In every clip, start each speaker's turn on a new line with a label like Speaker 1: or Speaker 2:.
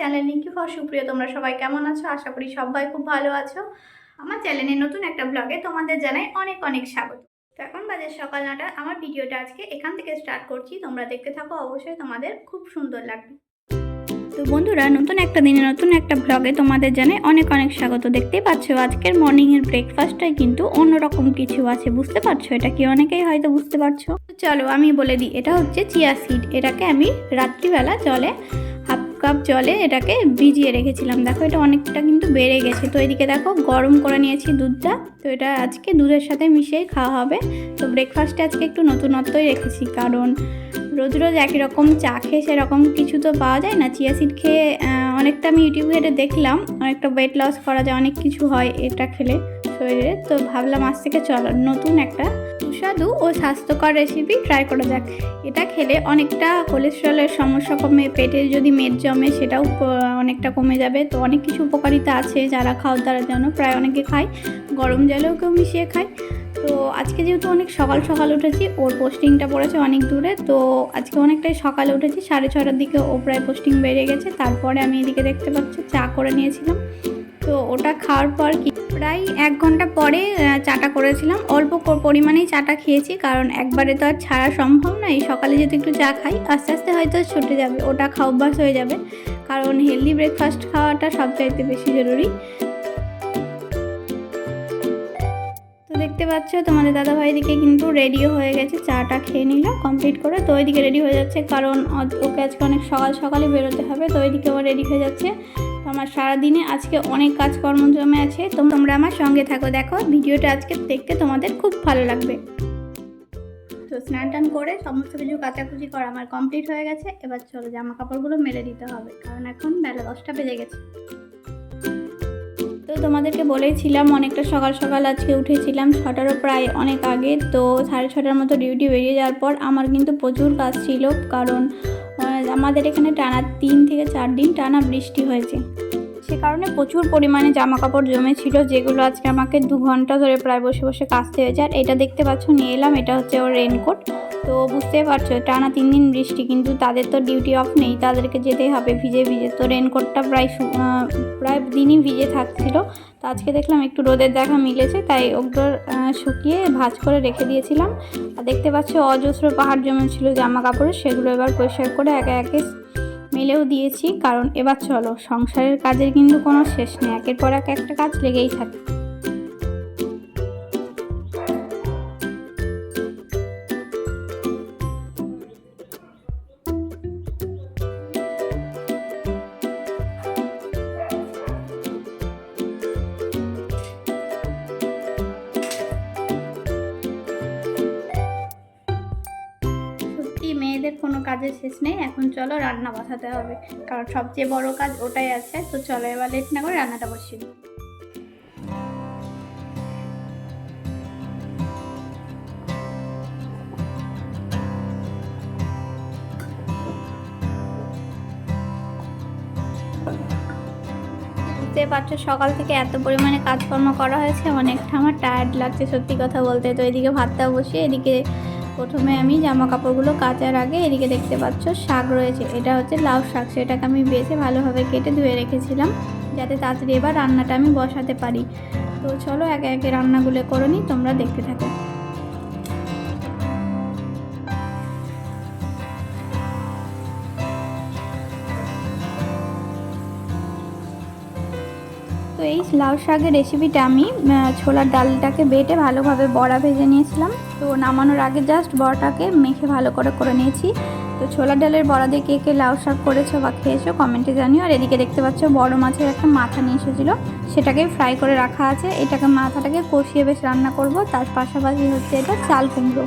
Speaker 1: Channel লিঙ্কি for সুপ্রিয়, তোমরা সবাই কেমন আছো? আশা করি সবাই খুব ভালো আছো। আমার চ্যানেলে নতুন একটা ব্লগে তোমাদের জানাই অনেক অনেক স্বাগত। তো এখন বাজে সকাল নটা। আমার ভিডিওটা আজকে এখান থেকে স্টার্ট করছি। তোমরা দেখতে থাকো, অবশ্যই তোমাদের খুব সুন্দর লাগবে। তো বন্ধুরা, নতুন একটা দিনে নতুন একটা ব্লগে তোমাদের জানাই অনেক অনেক স্বাগত। দেখতেই পাচ্ছ, আজকের মর্নিংয়ের ব্রেকফাস্টটাই কিন্তু অন্যরকম কিছু আছে। বুঝতে পারছ? এটা কি অনেকেই হয়তো বুঝতে পারছ? চলো, আমি বলে দিই, এটা হচ্ছে চিয়া সিড এটাকে আমি রাত্রিবেলা জলে কাপ জলে এটাকে ভিজিয়ে রেখেছিলাম। দেখো এটা অনেকটা কিন্তু বেড়ে গেছে। তো এদিকে দেখো গরম করে নিয়েছি দুধটা। তো এটা আজকে দুধের সাথে মিশিয়েই খাওয়া হবে। তো ব্রেকফাস্টে আজকে একটু নতুনত্বই রেখেছি। কারণ রোজ রোজ একই রকম চা খেয়ে সেরকম কিছু তো পাওয়া যায় না। চিয়া সিড খেয়ে অনেকটা আমি ইউটিউবে ঘেটে দেখলাম। অনেকটা ওয়েট লস করা যায়, অনেক কিছু হয় এটা খেলে। শরীরে, তো ভাবলাম আজ থেকে চলো, নতুন একটা সুস্বাদু ও স্বাস্থ্যকর রেসিপি ট্রাই করা যাক। এটা খেলে অনেকটা কোলেস্ট্রলের সমস্যা কমে পেটে যদি মেদ জমে সেটাও অনেকটা কমে যাবে। তো অনেক কিছু উপকারিতা আছে, যারা খাওয়ার দ্বারা যেন প্রায় অনেকে খায়, গরম জলেও কেউ মিশিয়ে খায়। তো আজকে যেহেতু অনেক সকাল সকাল উঠেছি, ওর পোস্টিংটা পড়েছে অনেক দূরে, তো আজকে অনেকটাই সকালে উঠেছি, সাড়ে ছটার দিকে ও প্রায় পোস্টিং বেরিয়ে গেছে। তারপরে আমি এদিকে দেখতে পাচ্ছি, চা করে নিয়েছিলাম। তো ওটা খাওয়ার পর কি প্রায় এক ঘণ্টা পরে চাটা করেছিলাম। অল্প পরিমাণেই চাটা খেয়েছি, কারণ একবারে তো আর ছাড়া সম্ভব নয় সকালে যদি একটু চা খাই, আস্তে আস্তে হয়তো ছুটে যাবে, ওটা খাওয়া অভ্যাস হয়ে যাবে। কারণ হেলদি ব্রেকফাস্ট খাওয়াটা সবচাইতে বেশি জরুরি। তো দেখতে পাচ্ছ, তোমাদের দাদাভাই দিকে কিন্তু রেডিও হয়ে গেছে, চাটা খেয়ে নিল কমপ্লিট করে। তো ওইদিকে রেডি হয়ে যাচ্ছে, কারণ ওকে আজকে অনেক সকাল সকালে বেরোতে হবে, তো ওইদিকে ও রেডি হয়ে যাচ্ছে। আমার সারাদিনে আজকে অনেক কাজকর্ম জমে আছে। তো তোমরা আমার সঙ্গে থাকো, দেখো ভিডিওটা আজকে দেখতে তোমাদের খুব ভালো লাগবে। তো স্নান টান করে সমস্ত কিছু কাচাকুচি করা আমার কমপ্লিট হয়ে গেছে। এবার চলো জামা কাপড়গুলো মেলে দিতে হবে, কারণ এখন বেলা দশটা বেজে গেছে। তো তোমাদেরকে বলেছিলাম, অনেকটা সকাল সকাল আজকে উঠেছিলাম, ছটারও প্রায় অনেক আগে। তো সাড়ে ছটার মতো ডিউটি বেরিয়ে যাওয়ার পর আমার কিন্তু প্রচুর কাজ ছিল, কারণ আমাদের এখানে টানা তিন থেকে চার দিন টানা বৃষ্টি হয়েছে। সে কারণে প্রচুর পরিমাণে জামা কাপড় জমেছিল, যেগুলো আজকে আমাকে দু ঘণ্টা ধরে প্রায় বসে বসে কাচতে হয়েছে। আর এটা দেখতে পাচ্ছ, নিয়ে এলাম, এটা হচ্ছে ওর রেনকোট তো বুঝতেই পারছ, টানা তিন দিন বৃষ্টি, কিন্তু তাদের তো ডিউটি অফ নেই, তাদেরকে যেতেই হবে ভিজে ভিজে। তো রেনকোটটা প্রায় প্রায় দিনই ভিজে থাকছিল। তো আজকে দেখলাম একটু রোদের দেখা মিলেছে, তাই ওগুলো শুকিয়ে ভাঁজ করে রেখে দিয়েছিলাম। আর দেখতে পাচ্ছ, অজস্র পাহাড় জমে ছিল জামা কাপড়ের সেগুলো এবার পরিষ্কার করে একে একে মেলেও দিয়েছি। কারণ এবার চলো, সংসারের কাজের কিন্তু কোনো শেষ নেই, একের পর এক একটা কাজ লেগেই থাকে। কাজের শেষ নেই, এখন চলো রান্না বসাতে হবে। কারণ সবচেয়ে বড় কাজ ওটাই আছে, তো চলো এবার লেট না করে রান্নাটা বুঝতে পারছ, সকাল থেকে এত পরিমাণে কাজকর্ম করা হয়েছে অনেকটা আমার টায়ার্ড লাগছে সত্যি কথা বলতে। তো এদিকে ভাতটা বসিয়ে, এদিকে প্রথমে আমি জামা কাপড়গুলো কাচার আগে এদিকে দেখতে পাচ্ছ শাক রয়েছে। এটা হচ্ছে লাউ শাক, সেটাকে আমি বেছে ভালোভাবে কেটে ধুয়ে রেখেছিলাম যাতে তাড়াতাড়ি এবার রান্নাটা আমি বসাতে পারি। তো চলো একে একে রান্নাগুলো করে নিই, তোমরা দেখতে থাকো। তো এই লাউ শাকের রেসিপিটা আমি ছোলার ডালটাকে বেটে ভালোভাবে বড়া ভেজে নিয়েছিলাম। তো নামানোর আগে জাস্ট বড়াটাকে মেখে ভালো করে করে নিয়েছি। তো ছোলার ডালের বড়া দিয়ে কে কে লাউ শাক করেছ বা খেয়েছো কমেন্টে জানিও। আর এদিকে দেখতে পাচ্ছ বড় মাছের একটা মাথা নিয়ে এসেছিল। সেটাকে ফ্রাই করে রাখা আছে। এটাকে মাথাটাকে কষিয়ে বেশ রান্না করব। তার পাশাপাশি হচ্ছে এটা চাল কুমড়ো।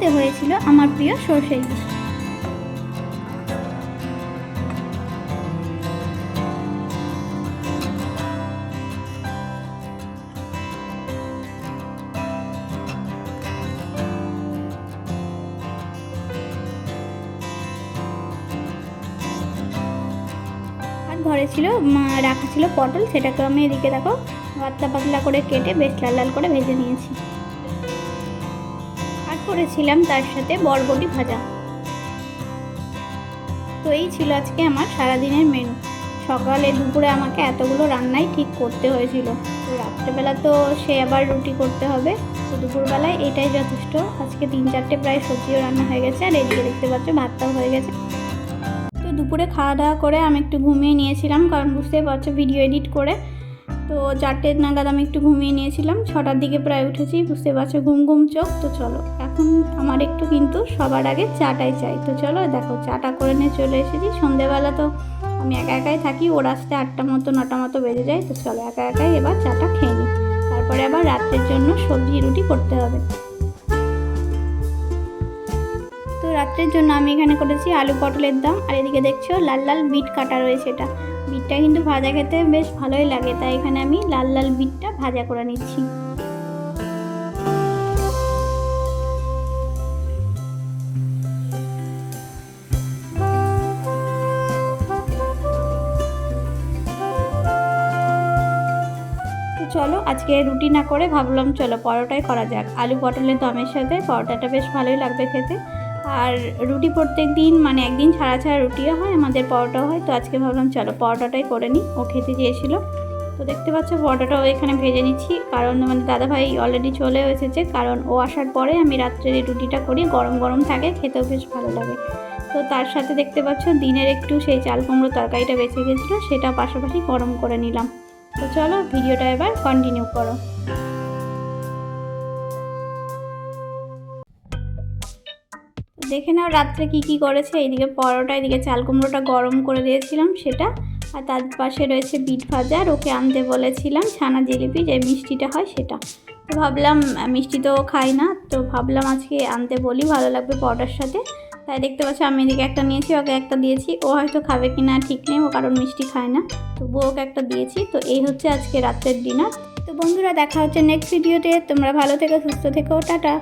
Speaker 1: সাথে হয়েছিল আমার প্রিয় সর্ষে ইলিশ ঘরে ছিল রাখা ছিল পটল সেটাকে আমি এদিকে দেখো, পাতলা পাতলা করে কেটে বেশ লাল লাল করে ভেজে নিয়েছি। করেছিলাম তার সাথে বরবটি ভাজা। তো এই ছিল আজকে আমার সারাদিনের মেনু সকালে দুপুরে আমাকে এতগুলো রান্নাই ঠিক করতে হয়েছিল। তো রাত্রেবেলা তো সে আবার রুটি করতে হবে। তো দুপুরবেলায় এটাই যথেষ্ট। আজকে তিন চারটে প্রায় সবজিও রান্না হয়ে গেছে আর এদিকে দেখতে পাচ্ছ ভাতটাও হয়ে গেছে। তো দুপুরে খাওয়া দাওয়া করে আমি একটু ঘুমিয়ে নিয়েছিলাম কারণ বুঝতেই পারছ ভিডিও এডিট করে। তো চারটে নাগাদ আমি একটু ঘুমিয়ে নিয়েছিলাম। ছটার দিকে প্রায় উঠেছি, বুঝতে পারছ ঘুম ঘুম চোখ। তো চলো, এখন আমার একটু কিন্তু সবার আগে চাটাই চাই। তো চলো, দেখো, চাটা করে নিয়ে চলে এসেছি। সন্ধেবেলা তো আমি একা একাই থাকি, ওর আসতে আটটা মতো, নটা মতো বেজে যায়। তো চলো, একা একাই এবার চাটা খেয়ে নিই। তারপরে আবার রাত্রের জন্য সবজি রুটি করতে হবে। রাত্রের জন্য আমি এখানে করেছি আলু পটলের দাম। আর এদিকে দেখছ, লাল লাল বিট কাটা রয়েছে এটা। বিটটা কিন্তু ভাজা খেতে বেশ ভালোই লাগে, তাই এখানে আমি লাল লাল বিটটা ভাজা করে নিচ্ছি। চলো, আজকে রুটি না করে ভাবলাম চলো পরোটাই করা যাক। আলু পটলের দমের সাথে পরোটাটা বেশ ভালোই লাগবে খেতে। আর রুটি প্রত্যেক দিন মানে একদিন ছাড়া ছাড়া রুটিও হয়, আমাদের পরোটাও হয়। তো আজকে ভাবলাম চলো পরোটাটাই করে নিই। ও খেতে চেয়েছিল। তো দেখতে পাচ্ছ পরোটাটাও এখানে ভেজে নিচ্ছি। কারণ মানে দাদাভাই অলরেডি চলে এসেছে। কারণ ও আসার পরে আমি রাত্রের এই রুটিটা করি, গরম গরম থাকে, খেতেও বেশ ভালো লাগে। তো তার সাথে দেখতে পাচ্ছ দিনের একটু সেই চাল কুমড়ো তরকারিটা বেঁচে গেছিল, সেটা পাশাপাশি গরম করে নিলাম। তো চলো ভিডিওটা এবার কন্টিনিউ করো। দেখে নাও রাত্রে কি কি করেছে। এইদিকে পরোটা, এদিকে চাল কুমড়োটা গরম করে দিয়েছিলাম সেটা। আর তার পাশে রয়েছে বিট ভাজা আর ওকে আনতে বলেছিলাম ছানা জিলিপি, যে মিষ্টিটা হয় সেটা। তো ভাবলাম মিষ্টি তো খাই না, তো ভাবলাম আজকে আনতে বলি, ভালো লাগবে পরোটার সাথে। তাই দেখতে পাচ্ছ আমি এদিকে একটা নিয়েছি, ওকে একটা দিয়েছি। ও হয়তো খাবে কি না ঠিক নেই, ও কারণ মিষ্টি খায় না। তবুও ওকে একটা দিয়েছি, তো এই হচ্ছে আজকে রাত্রের ডিনার। তো বন্ধুরা, দেখা হচ্ছে নেক্সট ভিডিওতে তোমরা ভালো থেকো, সুস্থ থেকো, টাটা।